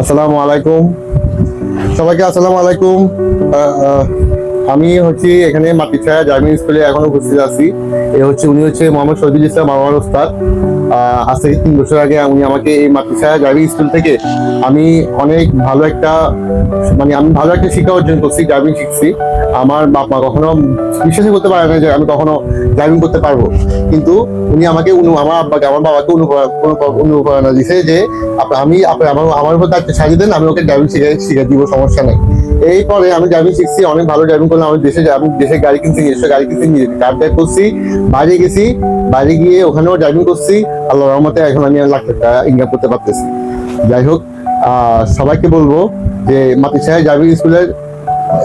আসসালামু আলাইকুম। সবাইকে আসসালামু আলাইকুম। আমি হচ্ছে এখানে মাটিছায়া জার্মিন স্কুলে এখন উপস্থিত আছি। এ হচ্ছে, উনি হচ্ছে মোহাম্মদ শহীদুল ইসলাম আমার ওস্তাদ। আজ থেকে তিন বছর আগে উনি আমাকে এই মাটিছায়া জার্মিন স্কুল থেকে আমি অনেক ভালো একটা মানে আমি ভালো একটা শিক্ষা অর্জন করছি ড্রাইভিং শিখছি। আমার বাপ মা কখনো বিশ্বাসই করতে পারে না যে আমি কখনো ড্রাইভিং করতে পারব। কিন্তু উনি আমাকে আমার আব্বাকে, আমার বাবাকে অনুপ্রেরণা দিছে যে আমি আমার আমার উপর দায়িত্ব ছাড়িয়ে দেন, আমি ওকে ড্রাইভিং শিখে শিখে দিব, সমস্যা নেই। এরপরে আমি ড্রাইভিং শিখছি, অনেক ভালো ড্রাইভিং করলাম, আমি দেশে আমি দেশে গাড়ি কিনছি নিজস্ব গাড়ি কিনছি নিজে কার ড্রাইভ করছি বাইরে গেছি বাইরে গিয়ে ওখানেও ড্রাইভিং করছি আল্লাহ রহমতে এখন আমি লাখ টাকা ইনকাম করতে পারতেছি। যাই হোক সবাইকে বলব যে মাতৃ সাহেব ড্রাইভিং স্কুলের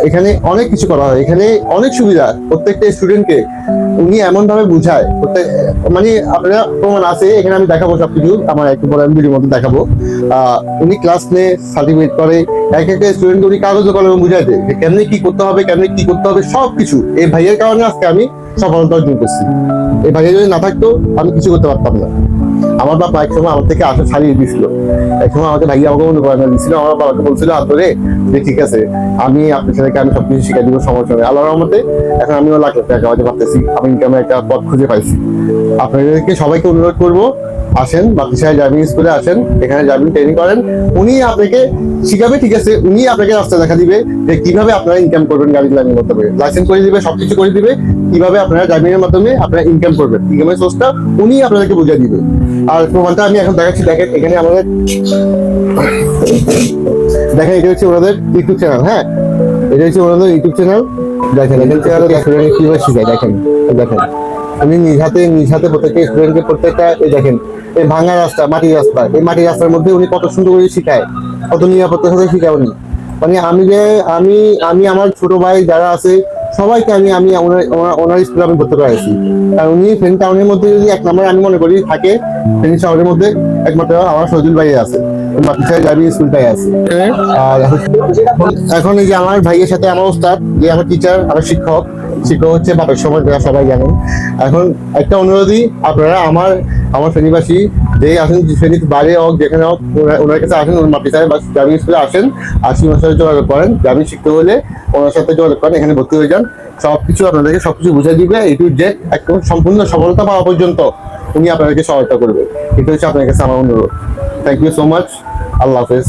এখানে অনেক কিছু করা হয়। এখানে অনেক সুবিধা প্রত্যেকটা স্টুডেন্টকে উনি এমন ভাবে বুঝায়। প্রত্যেক মানে আপনারা প্রমাণ আছে, এখানে আমি দেখাবো সবকিছু। আমার একটু পরে আমি মধ্যে দেখাবো। উনি ক্লাস নিয়ে সার্টিফিকেট করে। এক একটা স্টুডেন্ট উনি কাগজে কলমে বুঝাই দেয় কেমনে কি করতে হবে, কেমনে কি করতে হবে, সবকিছু। এই ভাইয়ের কারণে আজকে আমি সফলতা অর্জন করছি। এই ভাইয়া যদি না থাকতো, আমি কিছু করতে পারতাম না। আমার বাবা এক সময় আমার থেকে আশা ছাড়িয়ে দিছিল। এক সময় আমাকে ভাইয়া আমাকে অনুপ্রেরণা দিয়েছিল আমার বাবাকে বলছিল, আদরে, যে ঠিক আছে, আমি আপনার ছেলেকে, আমি সবকিছু শিখাই দিব, সমস্যা নেই। আল্লাহর রহমতে এখন আমিও লাখ লাখ টাকা পারতেছি। আমি ইনকামের একটা পথ খুঁজে পাইছি। আপনাদেরকে সবাইকে অনুরোধ করব আসেন বাতিশাহ ড্রাইভিং স্কুলে আসেন, এখানে ড্রাইভিং ট্রেনিং করেন, উনি আপনাকে শিখাবে, ঠিক আছে? উনি আপনাকে রাস্তা দেখা দিবে যে কীভাবে আপনারা ইনকাম করবেন গাড়ি ড্রাইভিং করতে পারে লাইসেন্স করে দিবে, সবকিছু করে দিবে, কীভাবে আপনারা ড্রাইভিং এর মাধ্যমে আপনারা ইনকাম করবেন। ইনকামের সোর্সটা উনি আপনাদেরকে বুঝিয়ে দিবে। আর প্রমাণটা আমি এখন দেখাচ্ছি, দেখেন এখানে আমাদের দেখেন, এটা হচ্ছে ওনাদের ইউটিউব চ্যানেল হ্যাঁ? এটা হচ্ছে ওনাদের ইউটিউব চ্যানেল দেখেন, এখান থেকে স্টুডেন্ট কীভাবে শিখায়, দেখেন দেখেন। উনি নিজ হাতে নিজ হাতে প্রত্যেকটা স্টুডেন্টকে প্রত্যেকটা, এই দেখেন, এই ভাঙা রাস্তা মাটির রাস্তা, এই মাটির রাস্তার মধ্যে উনি কত সুন্দর করে শিখায়, কত নিরাপত্তার সাথে শিখায় উনি। মানে আমি যে, আমি আমি আমার ছোট ভাই যারা আছে, সবাইকে আমি আমি ওনার স্কুলে আমি ভর্তি করাইছি আর উনি ফ্রেন্ড টাউনের মধ্যে যদি এক নম্বর আমি মনে করি থাকে ফ্রেন্ড শহরের মধ্যে একমাত্র আমার সজুল ভাই আছে। মাটিছাড়া ড্রাইভিং স্কুলটাই আছে। আর এখন- এই যে আমার ভাইয়ের সাথে আমার ওস্তাদ যে আমার টিচার আমার শিক্ষক শিক্ষক হচ্ছে বাপের সময় যারা সবাই জানেন। এখন একটা অনুরোধই আপনারা আমার আমার শ্রেণীবাসী যে আসেন শ্রেণি বাইরে হোক যেখানে হোক ওনার- কাছে আসেন ওনার মাটি সাহেব বা ড্রাইভিং স্কুলে আসেন আসি ওনার সাথে যোগাযোগ করেন ড্রাইভিং শিখতে হলে ওনার সাথে যোগাযোগ করেন এখানে ভর্তি হয়ে যান। সবকিছু আপনাদেরকে সবকিছু বুঝিয়ে দিবে এই টু জেড একদম সম্পূর্ণ সফলতা পাওয়া পর্যন্ত উনি আপনাদেরকে সহায়তা করবে। এটা হচ্ছে আপনার কাছে আমার অনুরোধ। থ্যাংক ইউ সো মাচ আল্লাহ হাফেজ